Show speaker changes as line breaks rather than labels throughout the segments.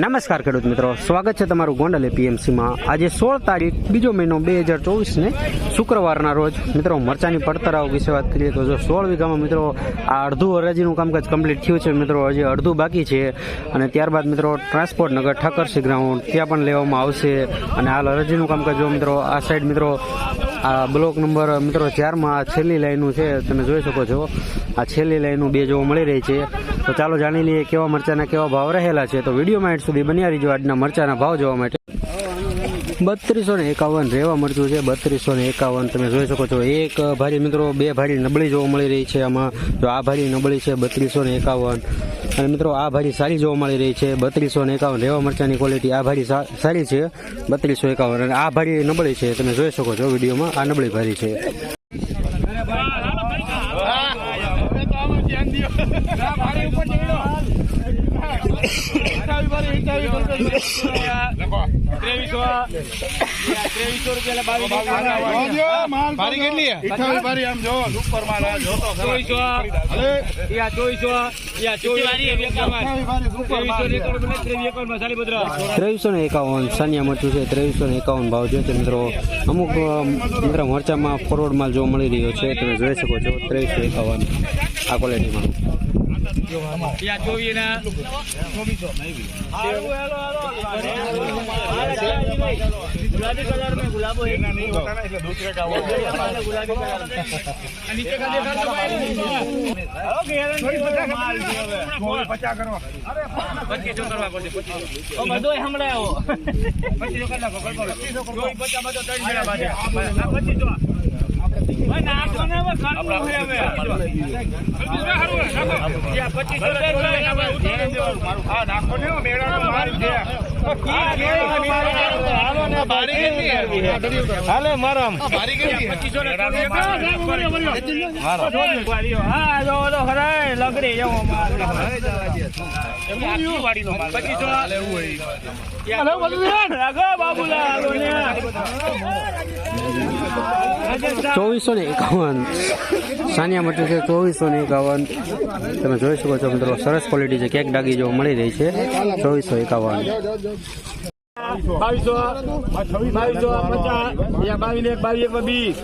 નમસ્કાર ખેડૂત મિત્રો. સ્વાગત છે તમારું ગોંડલ એપીએમસીમાં. આજે સોળ તારીખ, બીજો મહિનો બે હજાર ચોવીસને શુક્રવારના રોજ. મિત્રો, મરચાની પડતરાઓ વિશે વાત કરીએ તો જો સોળ વીઘામાં મિત્રો આ અડધું હરાજીનું કામકાજ કમ્પ્લીટ થયું છે, મિત્રો, હજી અડધું બાકી છે. અને ત્યારબાદ મિત્રો ટ્રાન્સપોર્ટ નગર ઠાકરસી ગ્રાઉન્ડ, ત્યાં પણ લેવામાં આવશે. અને હાલ હરાજીનું કામકાજ જો મિત્રો, આ સાઈડ મિત્રો, આ બ્લોક નંબર મિત્રો ચારમાં આ છેલ્લી લાઈનું છે, તમે જોઈ શકો છો. આ છેલ્લી લાઈનું બે જોવા મળી રહી છે. તો ચાલો જાણી લઈએ કેવા મરચાના કેવા ભાવ રહેલા છે. તો વિડીયોમાં એટ સુધી બન્યા રહીજો આજના મરચાના ભાવ જોવા માટે. બત્રીસો ને એકાવન રેવા મરચું છે. બત્રીસો ને એકાવન તમે જોઈ શકો છો. એક ભારી મિત્રો, બે ભારી નબળી જોવા મળી રહી છે આમાં. જો આ ભારી નબળી છે, બત્રીસો ને એકાવન. અને મિત્રો, આ ભારી સારી જોવા મળી રહી છે. બત્રીસો ને એકાવન રેવા મરચાની ક્વોલિટી આ ભારી સારી છે. બત્રીસો એકાવન. અને આ ભારી નબળી છે, તમે જોઈ શકો છો વિડીયોમાં. આ નબળી ભારી છે.
ભારી કેટલી છે?
ત્રેવીસો ને એકાવન સાનિયા મરચું છે. ત્રેવીસો ને એકાવન ભાવ છે તો મિત્રો. અમુક મિત્રો મરચામાં ફોરવર્ડ માલ જોવા મળી રહ્યો છે. તમે જોઈ શકો છો ત્રેવીસો એકાવન આ ક્વોલિટીમાં
એના નહીં હોતા ને એટલે દૂસરે કા હોય. ચોવીસ પચાસ પચીસો હા, નાખો ને, મેળાનો માલ છે. ભારી કેટલી છે?
હાલે લગડી જવો
ચોવીસો ને એકાવન. સાનિયા મટર છે ચોવીસો ને એકાવન. તમે જોઈ શકો છો મિત્રો સરસ ક્વોલિટી છે. કેક ડાગી જોવા મળી રહી છે. ચોવીસો એકાવન.
બાવીસો. બાવીસો. પચાસ. બાવીસ એક બાવીસ એક બીસ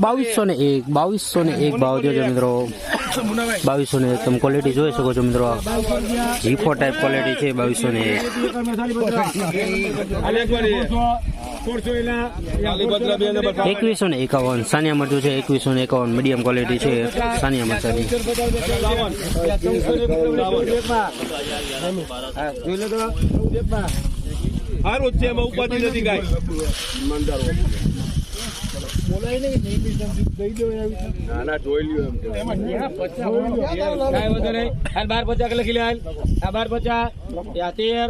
બાવીસો ને એક બાવીસો ને એક ભાવ જોજો મિત્રો. બાવીસો ને તમે ક્વોલિટી જોઈ શકો છો મિત્રો. જીફો ટાઈપ ક્વોલિટી છે બાવીસો ને એક એકવીસો ને એકાવન સાનિયા મરચું છે એકવીસો ને એકાવન મીડિયમ ક્વોલિટી છે સાનિયા મરચાની.
સારું છે એમાં ઉપાધિ નથી કાંઈ. બાર પચાસ લખી લે આ બાર પચાસ યા તેર.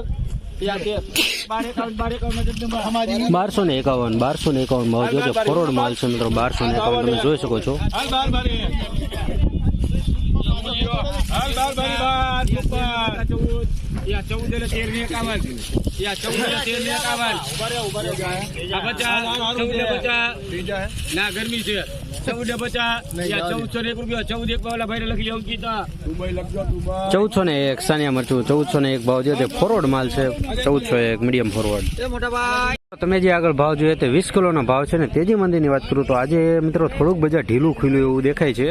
બારસો ને એકાવન બારસો ને એકાવન ભાવ જોજો કરોડ માલ છે મિત્રો બારસો ને એકાવન તમે જોઈ શકો છો.
ના ગરમી છે. ચૌદ પચાસ ચૌદસો ને એક રૂપિયા ચૌદ એક વાળા ભાઈ લખી જાઉં કીધા
ચૌદસો ને એક સાનિયા મરચું ચૌદસો ને એક ભાવ જે તે ફોરવર્ડ માલ છે ચૌદસો એક મીડિયમ ફોરવર્ડ તમે જે આગળ ભાવ જોઈએ તે વીસ કિલોના ભાવ છે ને તેજી મંદિરની વાત કરું તો આજે મિત્રો થોડુંક બજાર ઢીલું ખુલ્યું એવું દેખાય છે.